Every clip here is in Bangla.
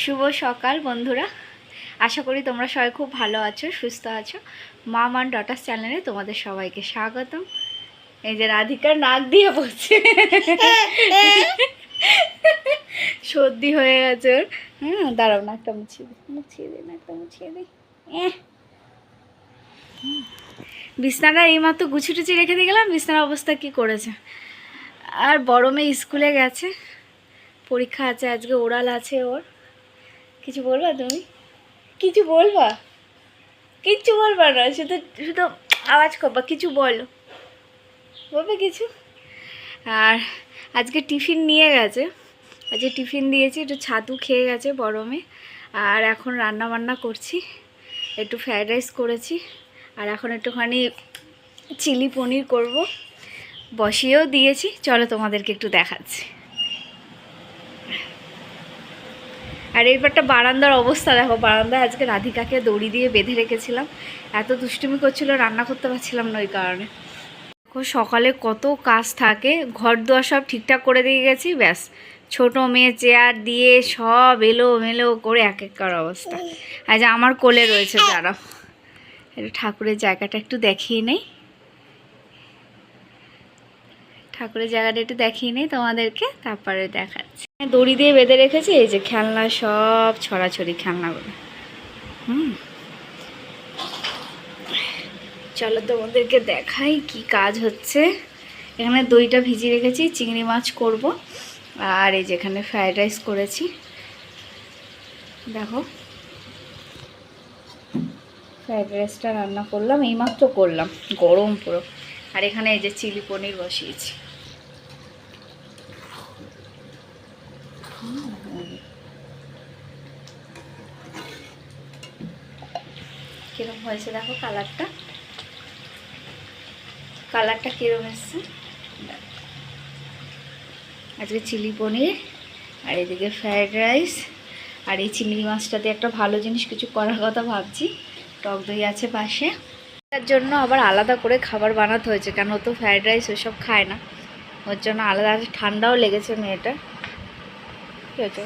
শুভ সকাল, বন্ধুরা। আশা করি তোমরা সবাই খুব ভালো আছো, সুস্থ আছো। মা মান ডটার চ্যানেলে তোমাদের সবাইকে স্বাগতম। এই যে রাধিকার নাক দিয়ে বলছে। সর্দি হয়ে গেছে ওর। দাঁড়াও, নাকটা মুছিয়ে দিই মুছিয়ে দিই, নাকটা মুছিয়ে দিই। বিছনাটা এইমাত্র গুছি টুচি রেখে দিয়ে গেলাম, বিছনার অবস্থা কি করেছে? আর বড় মেয়ে স্কুলে গেছে। পরীক্ষা আছে, আজকে ওরাল আছে ওর। কিছু বলবা তুমি? কিছু বলবা? কিচ্ছু বলবা না, শুধু শুধু আওয়াজ করবা, কিছু বলো। বলবে কিছু? আর আজকে টিফিন নিয়ে গেছে। আজকে টিফিন দিয়েছি, একটু ছাতু খেয়ে গেছে মেয়ে আর এখন রান্না বান্না করছি, একটু ফ্রায়েড রাইস করেছি। আর এখন একটুখানি চিলি পনির করব। বসিয়েও দিয়েছি, চলো তোমাদেরকে একটু দেখাচ্ছি। আর এরপরটা বারান্দার অবস্থা, দেখো বারান্দায় আজকে রাধিকাকে দড়ি দিয়ে বেঁধে রেখেছিলাম। এত দুষ্টুমি করছিল, রান্না করতে পারছিলাম না ওই কারণে। সকালে কত কাজ থাকে ঘর দুয়ার সব ঠিকঠাক করে দিয়ে গেছি, ব্যাস। ছোট মেয়ে, চেয়ার দিয়ে সব এলো মেলো করে এক এক করার অবস্থা। যে আমার কোলে রয়েছে যারা ঠাকুরের জায়গাটা একটু দেখিয়ে নেই। ঠাকুরের জায়গাটা একটু দেখিয়ে নেই তোমাদেরকে, তারপরে দেখাচ্ছি। দড়ি দিয়ে বেঁধে রেখেছি, এই যে খেলনা সব ছড়াছড়ি খেলনাগুলো। হুম। চলো তোমাদেরকে দেখাই কি কাজ হচ্ছে। এখানে দইটা ভিজিয়ে রেখেছি, চিংড়ি মাছ করব, আর এই যে এখানে ফ্রায়েড রাইস করেছি। দেখো। ফ্রায়েড রাইসটা রান্না করলাম, এইমাত্র করলাম, গরম পুরো। আর এখানে এই যে চিলি পনির বসিয়েছি। কিরম হয়েছে দেখো কালারটা। কালারটা কিরম এসছে? আজকে চিলি পনির, আর এদিকে ফ্রায়েড রাইস, আর এই চিংড়ি মাছটাতে একটা ভালো জিনিস, কিছু করার কথা ভাবছি। টক দই আছে পাশে। তার জন্য আবার আলাদা করে খাবার বানাতে হয়েছে কেন তো ফ্রায়েড রাইস ওসব খায় না। ওর জন্য আলাদা ঠান্ডাও লেগেছে মেয়েটা। কী হয়েছে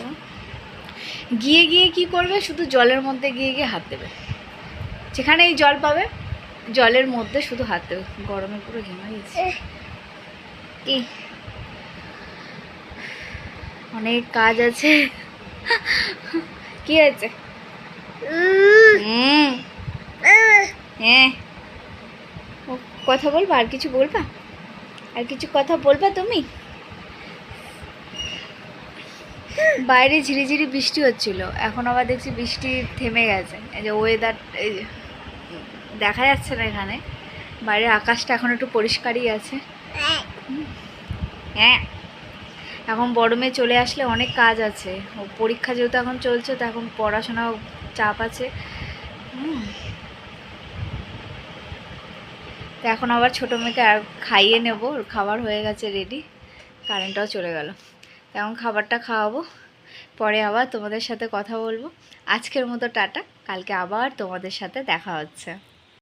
গিয়ে গিয়ে কি করবে? শুধু জলের মধ্যে গিয়ে গিয়ে হাত দেবে। যেখানে এই জল পাবে জলের মধ্যে শুধু হাত দেবে গরমে পুরো ঘেমে গেছে। কি? অনেক কাজ আছে। কি হুম। হ্যাঁ। ও কথা বলবা? আর কিছু বলবা? আর কিছু কথা বলবা তুমি? বাইরে ঝিরিঝিরি বৃষ্টি হচ্ছিল। এখন আবার দেখছি বৃষ্টি থেমে গেছে। এই যে ওয়েদার এই দেখা যাচ্ছে না এখানে। বাইরের আকাশটা এখন একটু পরিষ্কারই আছে। হ্যাঁ। এখন বড় মেয়ে চলে আসলে অনেক কাজ আছে। ও পরীক্ষা যেহেতু এখন চলছে, তো এখন পড়াশোনাও চাপ আছে। তো এখন আবার ছোটো মেয়েকে আর খাইয়ে নেব। খাবার হয়ে গেছে রেডি কারেন্টটাও চলে গেল। এখন খাবারটা খাওয়াবো। পরে আবার তোমাদের সাথে কথা বলব। আজকের মতো টাটা। কালকে আবার তোমাদের সাথে দেখা হচ্ছে।